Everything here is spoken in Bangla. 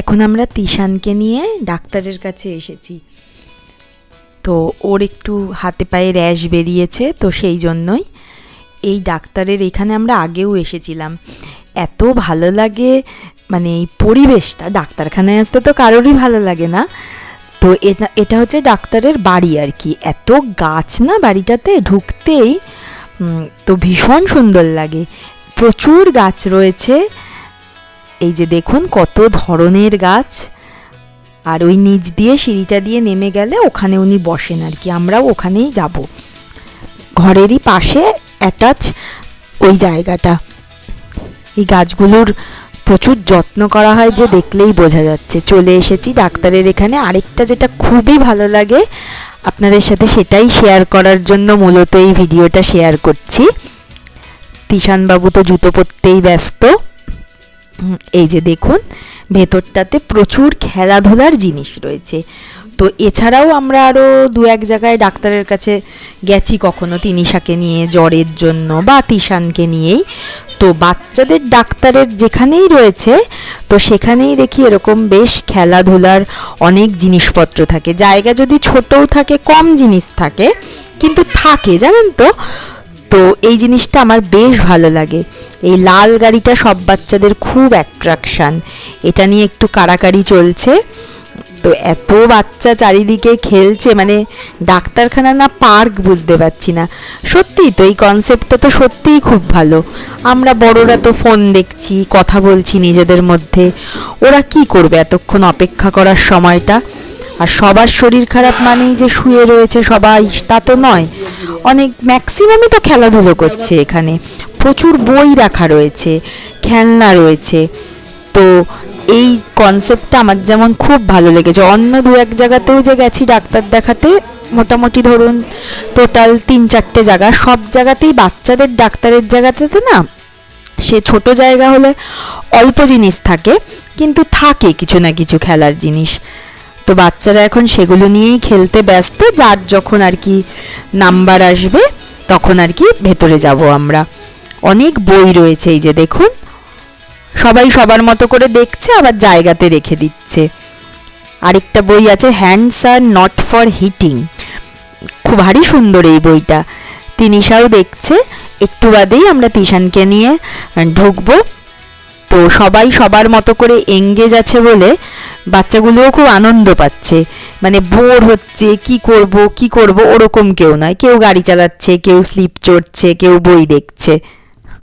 এখন আমরা তিশানকে নিয়ে ডাক্তারের কাছে এসেছি। তো ওর একটু হাতে পায়ে র্যাশ বেরিয়েছে, তো সেই জন্যই এই ডাক্তারের এখানে আমরা আগেও এসেছিলাম। এত ভালো লাগে মানে এই পরিবেশটা, ডাক্তারখানায় আসতে তো কারোরই ভালো লাগে না। তো এটা এটা হচ্ছে ডাক্তারের বাড়ি আর কি। এত গাছ না বাড়িটাতে ঢুকতেই তো ভীষণ সুন্দর লাগে। প্রচুর গাছ রয়েছে এই যে দেখুন কত ধরনের গাছ। আর ওই নিচ দিয়ে সিঁড়িটা দিয়ে নেমে গেলে ওখানে উনি বসেন আর কি, আমরাও ওখানেই যাব। ঘরেরই পাশে অ্যাটাচ ওই জায়গাটা। এই গাছগুলোর প্রচুর যত্ন করা হয় যে দেখলেই বোঝা যাচ্ছে। চলে এসেছি ডাক্তারের এখানে। আরেকটা যেটা খুবই ভালো লাগে, আপনাদের সাথে সেটাই শেয়ার করার জন্য মূলত এই ভিডিওটা শেয়ার করছি। তিশানবাবু তো জুতো পরতেই ব্যস্ত। এই যে দেখুন, ভেতরটাতে প্রচুর খেলাধুলার জিনিস রয়েছে। তো এছাড়াও আমরা আরও দু এক জায়গায় ডাক্তারের কাছে গেছি কখনো, তিনিশাকে নিয়ে, জ্বরের জন্য বা তিশানকে নিয়েই। তো বাচ্চাদের ডাক্তারের যেখানেই রয়েছে, তো সেখানেই দেখি এরকম বেশ খেলাধুলার অনেক জিনিসপত্র থাকে। জায়গা যদি ছোটও থাকে, কম জিনিস থাকে, কিন্তু থাকে, জানেন তো? তো এই জিনিসটা আমার বেশ ভালো লাগে। এই লাল গাড়িটা সব বাচ্চাদের খুব অ্যাট্রাকশান এটা নিয়ে একটু কাড়াকাড়ি চলছে। তো এত বাচ্চা চারিদিকে খেলছে মানে ডাক্তারখানা না পার্ক বুঝতে পারছি না। সত্যি তো এই কনসেপ্টটা তো সত্যিই খুব ভালো। আমরা বড়রা তো ফোন দেখছি, কথা বলছি নিজেদের মধ্যে। ওরা কি করবে এতক্ষণ অপেক্ষা করার সময়টা? আর সবার শরীর খারাপ মানেই যে শুয়ে রয়েছে সবাই, তা তো নয়। অনেক ম্যাক্সিমামই তো খেলাধুলো করছে এখানে। প্রচুর বই রাখা রয়েছে, খেলনা রয়েছে। তো এই কনসেপ্টটা আমার যেমন খুব ভালো লেগেছে। অন্য দু এক জায়গাতেও যে গেছি ডাক্তার দেখাতে, মোটামুটি ধরুন টোটাল তিন চারটে জায়গা। সব জায়গাতেই বাচ্চাদের ডাক্তারের জায়গাতে না, সে ছোট জায়গা হলে অল্প জিনিস থাকে, কিন্তু থাকে কিছু না কিছু খেলার জিনিস। তো বাচ্চারা এখন সেগুলো নিয়েই খেলতে ব্যস্ত, যার যখন আর কি নাম্বার আসবে, তখন আর কি ভেতরে যাব আমরা। অনেক বই রয়েছে এই যে দেখুন। সবাই সবার মতো করে দেখছে, আবার জায়গাতে রেখে দিচ্ছে। আরেকটা বই আছে hands are not for hitting খুব ভারী সুন্দর এই বইটা। তিনিশাও দেখছে, একটু বাদেই আমরা তিশানকে নিয়ে ঢুকবো। তো সবাই সবার মতো করে এঙ্গেজ আছে বলে বাচ্চাগুলোও খুব আনন্দ পাচ্ছে। মানে বোর হচ্ছে, কি করব কি করব, ওরকম কেউ নয়। কেউ গাড়ি চালাচ্ছে, কেউ স্লিপ চড়ছে, কেউ বই দেখছে।